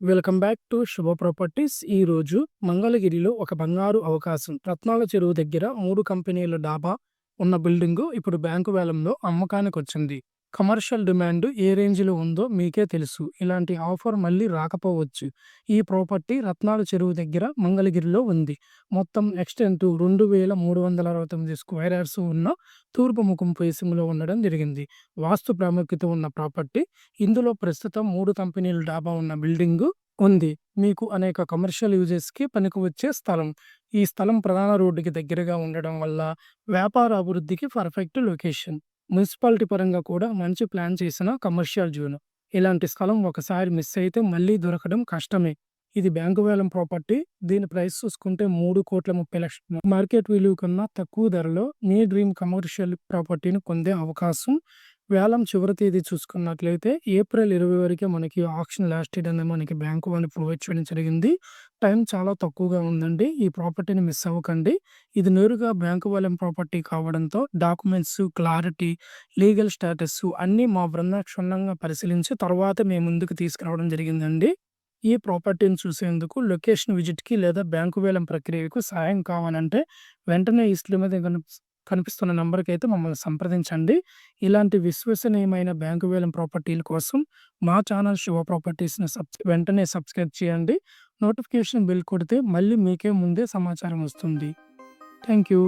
Welcome back to Shubha properties. ఈరోజు మంగళగిరిలో ఒక బంగారు అవకాశం. రత్నాల చెరువు దగ్గర మూడు కంపెనీల డాబా ఉన్న బిల్డింగు ఇప్పుడు బ్యాంకు వేలంలో అమ్మకానికి వచ్చింది కమర్షియల్ డిమాండ్ ఏ రేంజ్లో ఉందో మీకే తెలుసు. ఇలాంటి ఆఫర్ మళ్ళీ రాకపోవచ్చు. ఈ ప్రాపర్టీ రత్నాల చెరువు దగ్గర మంగళగిరిలో ఉంది. మొత్తం ఎక్స్టెంట్ రెండు వేల మూడు వందల అరవై తొమ్మిది స్క్వేర్ యార్డ్స్ ఉన్న తూర్పు ముఖం పేసింగ్లో ఉండడం జరిగింది. వాస్తు ప్రాముఖ్యత ఉన్న ప్రాపర్టీ ఇందులో ప్రస్తుతం మూడు కంపెనీల డాబా ఉన్న బిల్డింగు ఉంది. మీకు అనేక కమర్షియల్ యూజెస్కి పనికి వచ్చే స్థలం. ఈ స్థలం ప్రధాన రోడ్డుకి దగ్గరగా ఉండడం వల్ల వ్యాపార అభివృద్ధికి పర్ఫెక్ట్ లొకేషన్. మున్సిపాలిటీ పరంగా కూడా మంచి ప్లాన్ చేసిన కమర్షియల్ జోన్. ఇలాంటి స్థలం ఒకసారి మిస్ అయితే మళ్ళీ దొరకడం కష్టమే. ఇది బ్యాంకు వేలం ప్రాపర్టీ. దీని ప్రైస్ చూసుకుంటే మూడు కోట్ల ముప్పై లక్షలు మార్కెట్ విలువ కన్నా తక్కువ ధరలో మీ డ్రీమ్ కమర్షియల్ ప్రాపర్టీని పొందే అవకాశం వేలం చివరి తేదీ చూసుకున్నట్లయితే ఏప్రిల్ ఇరవై వరకే మనకి ఆప్షన్ లాస్ట్ డేట్ అనేది మనకి బ్యాంకు వాళ్ళు ప్రొవైడ్ చేయడం జరిగింది. టైం చాలా తక్కువగా ఉందండి. ఈ ప్రాపర్టీని మిస్ అవ్వకండి. ఇది నేరుగా బ్యాంకు వాళ్ళం ప్రాపర్టీ కావడంతో డాక్యుమెంట్స్ క్లారిటీ లీగల్ స్టేటస్ అన్నీ మా బృందం క్షుణ్ణంగా పరిశీలించి తర్వాత మేము ముందుకు తీసుకురావడం జరిగిందండి. ఈ ప్రాపర్టీని చూసేందుకు లొకేషన్ విజిట్కి లేదా బ్యాంకు వేలం ప్రక్రియకు సాయం కావాలంటే వెంటనే ఈ స్క్రీన్ మీద కనిపిస్తున్న నంబర్కి అయితే మమ్మల్ని సంప్రదించండి. ఇలాంటి విశ్వసనీయమైన బ్యాంకు వేలం ప్రాపర్టీల కోసం మా ఛానల్ శివ ప్రాపర్టీస్ని సబ్ వెంటనే సబ్స్క్రైబ్ చేయండి. నోటిఫికేషన్ బిల్ కొడితే మళ్ళీ మీకే ముందే సమాచారం వస్తుంది. Thank you